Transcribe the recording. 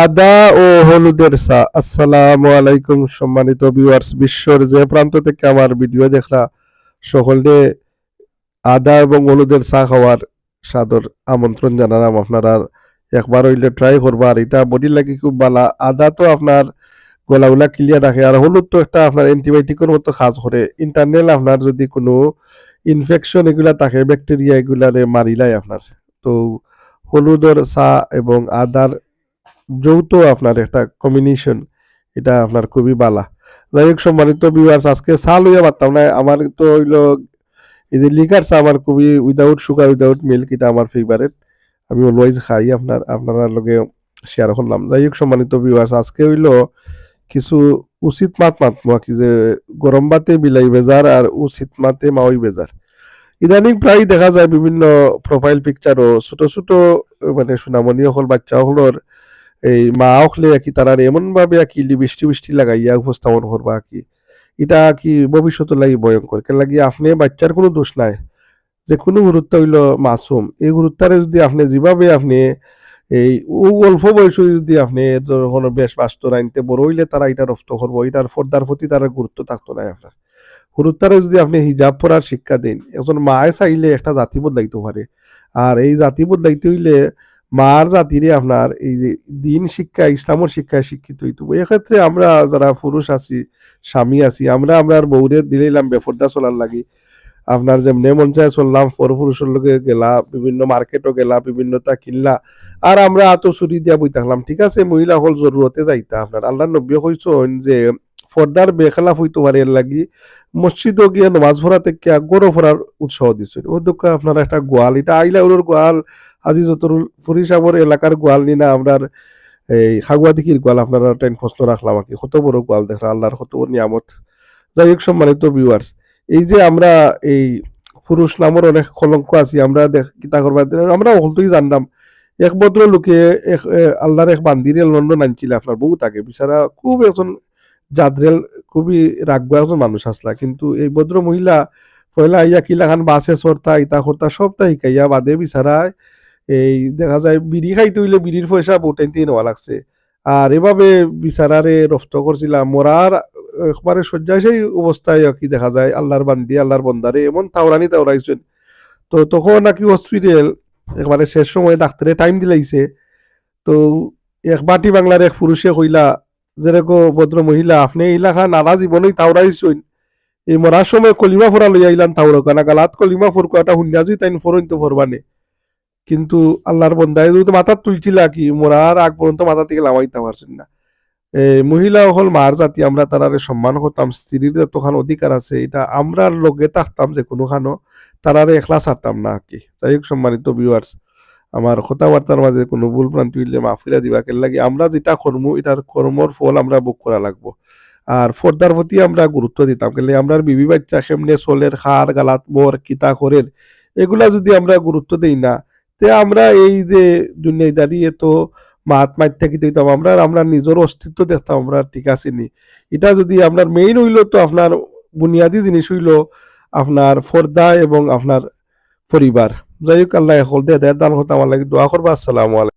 আদা ও হলুদের চা। আসসালামু আলাইকুম সম্মানিত ভিউয়ার্স বিশ্বর যে প্রান্ত থেকে আমার ভিডিও দেখলা সকলে আদা এবং হলুদের চা খাওয়ার সাদর আমন্ত্রণ জানালাম আপনারা। একবার হইলে ট্রাই করবা, আর এটা বডির লাগি খুব ভালো। আদা তো আপনার গলাগুলা ক্লিয়ার রাখে, আর হলুদ তো একটা আপনার অ্যান্টিবায়োটিকের মতো কাজ করে। ইন্টারনাল আপনার যদি কোনো ইনফেকশন এগুলা থাকে ব্যাকটেরিয়া এগুলারে মারিলাই আপনার। তো হলুদের চা এবং আদার যৌথ আপনার একটা কম্বিনেশন এটা আপনার খুবই বালা। যাই হোক, সম্মানিত ভিউয়ার্স আজকে চা লইয়া পারতাম না, আমার তো হইল, এই যে লিকার চা আমার খুবই উইদাউট সুগার উইদাউট মিল্ক এটা আমার ফেভারেট আমি অলওয়াইজ খাই, আপনার আপনার লগে শেয়ার করলাম। যাই হোক, সম্মানিত ভিউয়ার্স আজকে হইল কিছু উচিত মাত মাতমা কি যে গরম বাতে বিলাই বেজার আর উচিত মাতে মাওই বেজার। ইদানিং প্রায় দেখা যায় বিভিন্ন প্রোফাইল পিকচারও ছোট ছোট মানে সুনামনি হল বাচ্চা হলর এই মা হলে কি তারা এমন ভাবে কি বৃষ্টি বৃষ্টি লাগাইয়া উপস্থাপন করবা কি এটা কি ভবিষ্যৎ লাগি ভয়ঙ্কর। কেন লাগি আপনি বাচ্চার কোনো দোষ নাই। যে কোনো গুরুত্ব হইল মাসুম। এই গুরুত্বরে যদি আপনি যেভাবে আপনি এই ও অল্প বয়সে যদি আপনি কোনো বেশ বাস্তব আনতে বড় হইলে তারা এটা রপ্ত করব। এটার ফর্দার প্রতি তারা গুরুত্ব থাকতো না আপনার গুরুত্বরে যদি আপনি হিজাব পড়ার শিক্ষা দিন, একজন মায়ে চাইলে একটা জাতি বদলাইতে পারে। আর এই জাতি বদলাইতে হইলে মার জাতিরে আপনার এই যে দিন শিক্ষা ইসলামের শিক্ষায় শিক্ষিত হইতে। এক্ষেত্রে আমরা যারা পুরুষ আছি, স্বামী আছি, আমরা আমরা বউরে দিলাম বেফরদা চলার লাগি। আপনার যেমনি মন চায় চললাম পর পুরুষের লগে গেলা, বিভিন্ন মার্কেটও গেলা বিভিন্ন তা কিনলা, আর আমরা আতো চুরি দিয়া বই থাকলাম ঠিক আছে, মহিলা হল জরুরতে যাইতা আপনার। আল্লাহ নব্বী কইছেন যে, ফর্দার বেখেলাফ হইতে পারে লাগি, মসজিদও গিয়ে নামাজ পড়া থেকে গরো ফরার উৎসাহ দিচ্ছেন ও দুঃখ আপনার একটা গোয়াল, এটা আইলা ওর গোয়াল আজি যতরুল ফরিসাবর এলাকার গোয়াল নিনা আমরা এই খাগুয়া দিকির গোয়াল আপনারা টাইম প্রশ্ন রাখলাম আর কি কত বড় গোয়াল দেখরা আল্লাহর কত বড় নিয়ামত। যাই হোক সম্মানিত ভিউয়ার্স এই যে আমরা এই পুরুষ নামের অনেক কলঙ্ক আছি, আমরা দেখ, কিতা করবার আমরা হলতুই জানলাম এক ভদ্র লোকে এক আল্লাহর এক বান্দিরে লন্ডন আনছিল আপনার বহু থাকে বিচারা খুব একজন জাদ্রেল খুবই রাগবা একজন মানুষ আসলা কিন্তু এই ভদ্র মহিলা, পয়লা ইয়া কিলাখান বাসে চড়তা ইতা করতা সবটা শিকাইয়া বাদে বিচারা এই দেখা যায় বিড়ি খাইতে হইলে বিড়ির পয়সা বহুটাইতে নেওয়া লাগছে। আর এভাবে বিচারারে রফত করছিলাম। মরার একবারে শয্যাশায়ী অবস্থায় কি দেখা যায়, আল্লাহর বান্দি, আল্লাহর বন্দারে, এমন তাওরানি তাওরাইছেন। তো তখন নাকি হসপিটাল একবারে শেষ সময় ডাক্তারে টাইম দিলাইছে। তো এক বাটি বাংলার এক পুরুষে কইলা, যেরকম ভদ্র মহিলা, আপনি ইলাকা নানা জীবনই তাওরাইছেন। এই মরার সময় কলিমা ফোরা লইয়া আইলাম তাওরা কানা গালাত। কলিমা ফোরকো হুন্যা জুই তাইন ফোরইন তো ফোরবানে কিন্তু আল্লাহর বন্দায় যদি মাথা তুলছিলা কি? মরার আগ পর্যন্ত মাথা থেকে লামাইতে পারছেন না মহিলা হল মার জাতি, আমরা তারারে সম্মান করতাম, স্ত্রীর যতখান অধিকার আছে, এটা আমরা লগে থাকতাম যে কোনো খানো তারারে একলা ছাড়তাম না কি। যাই হোক, সম্মানিত ভিউয়ার্স আমার কথাবার্তার মাঝে কোনো ভুল ভ্রান্তি হইলে মাফিরা দিবা কেন লাগে আমরা যেটা কর্ম, এটার কর্মর ফল আমরা ভোগ করা লাগবো। আর ফর্দার প্রতি আমরা গুরুত্ব দিতাম কেন আমরা বিবি বাচ্চা কেমনে চলের, খার, গালাত, বর, কিতা করের এগুলা যদি আমরা গুরুত্ব দিই না তে আমরা এই যে দুনিয়ায় দাঁড়িয়ে তো মাইত থাকি দিতাম আমরা? আমরা নিজের অস্তিত্ব দেখতাম, আমরা ঠিক আছে নি এটা যদি আপনার মেইন হইল তো আপনার বুনিয়াদি জিনিস হইল আপনার ফর্দা এবং আপনার পরিবার। যাই হোক, আল্লাহ হল দে দান হতাম আল্লাহ দোয়া করবা। আসসালামু আলাইকুম।